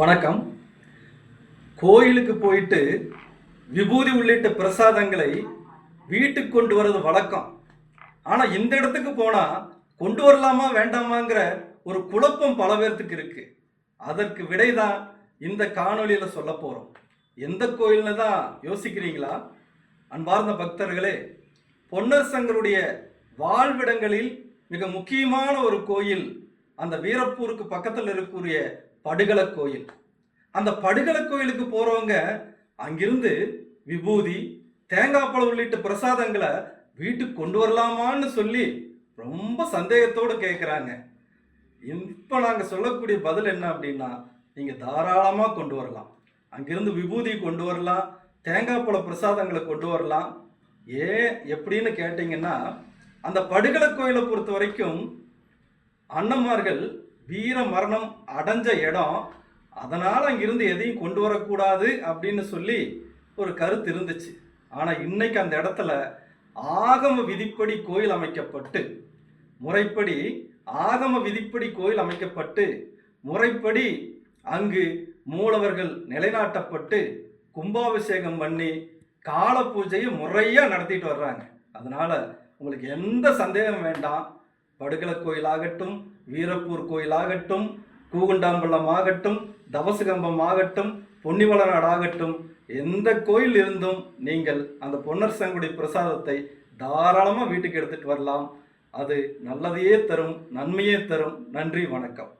வணக்கம். கோயிலுக்கு போயிட்டு விபூதி உள்ளிட்ட பிரசாதங்களை வீட்டுக்கு கொண்டு வர்றது வழக்கம். ஆனால் இந்த இடத்துக்கு போனால் கொண்டு வரலாமா வேண்டாமாங்கிற ஒரு குழப்பம் பல பேர்த்துக்கு இருக்கு. அதற்கு விடை தான் இந்த காணொளியில் சொல்ல போகிறோம் எந்த கோயில்னு தான் யோசிக்கிறீங்களா? அன்பார்ந்த பக்தர்களே பொன்னர் சங்கருடைய வாழ்விடங்களில் மிக முக்கியமான ஒரு கோயில் அந்த வீரப்பூருக்கு பக்கத்தில் இருக்கக்கூடிய படுகள கோயில் அந்த படுகள கோயிலுக்கு போறவங்க அங்கிருந்து விபூதி தேங்காய் பழம் உள்ளிட்ட பிரசாதங்களை வீட்டுக்கு கொண்டு வரலாமான்னு சொல்லி ரொம்ப சந்தேகத்தோடு கேட்குறாங்க இப்போ நாங்கள் சொல்லக்கூடிய பதில் என்ன அப்படின்னா நீங்கள் தாராளமாக கொண்டு வரலாம். அங்கிருந்து விபூதி கொண்டு வரலாம் தேங்காய் பழ பிரசாதங்களை கொண்டு வரலாம். ஏன் எப்படின்னு கேட்டிங்கன்னா அந்த படுகளை கோயிலை பொறுத்த வரைக்கும் அண்ணன்மார்கள் வீர மரணம் அடைஞ்ச இடம் அதனால் அங்கிருந்து எதையும் கொண்டு வரக்கூடாது அப்படின்னு சொல்லி ஒரு கருத்து இருந்துச்சு. ஆனால் இன்னைக்கு அந்த இடத்துல ஆகம விதிப்படி கோயில் அமைக்கப்பட்டு முறைப்படி ஆகம விதிப்படி கோயில் அமைக்கப்பட்டு முறைப்படி அங்கு மூலவர்கள் நிலைநாட்டப்பட்டு கும்பாபிஷேகம் பண்ணி கால பூஜையை முறையாக நடத்திட்டு வர்றாங்க. அதனால் உங்களுக்கு எந்த சந்தேகம் வேண்டாம். படுகள கோயிலாகட்டும் வீரப்பூர் கோயிலாகட்டும் கூகுண்டாம்பள்ளம் ஆகட்டும் தவசகம்பம் ஆகட்டும் பொன்னிவளநாடு ஆகட்டும் எந்த கோயில் இருந்தும் நீங்கள் அந்த பொன்னர் சங்குடி பிரசாதத்தை தாராளமாக வீட்டுக்கு எடுத்துகிட்டு வரலாம். அது நல்லதையே தரும் நன்மையே தரும். நன்றி வணக்கம்.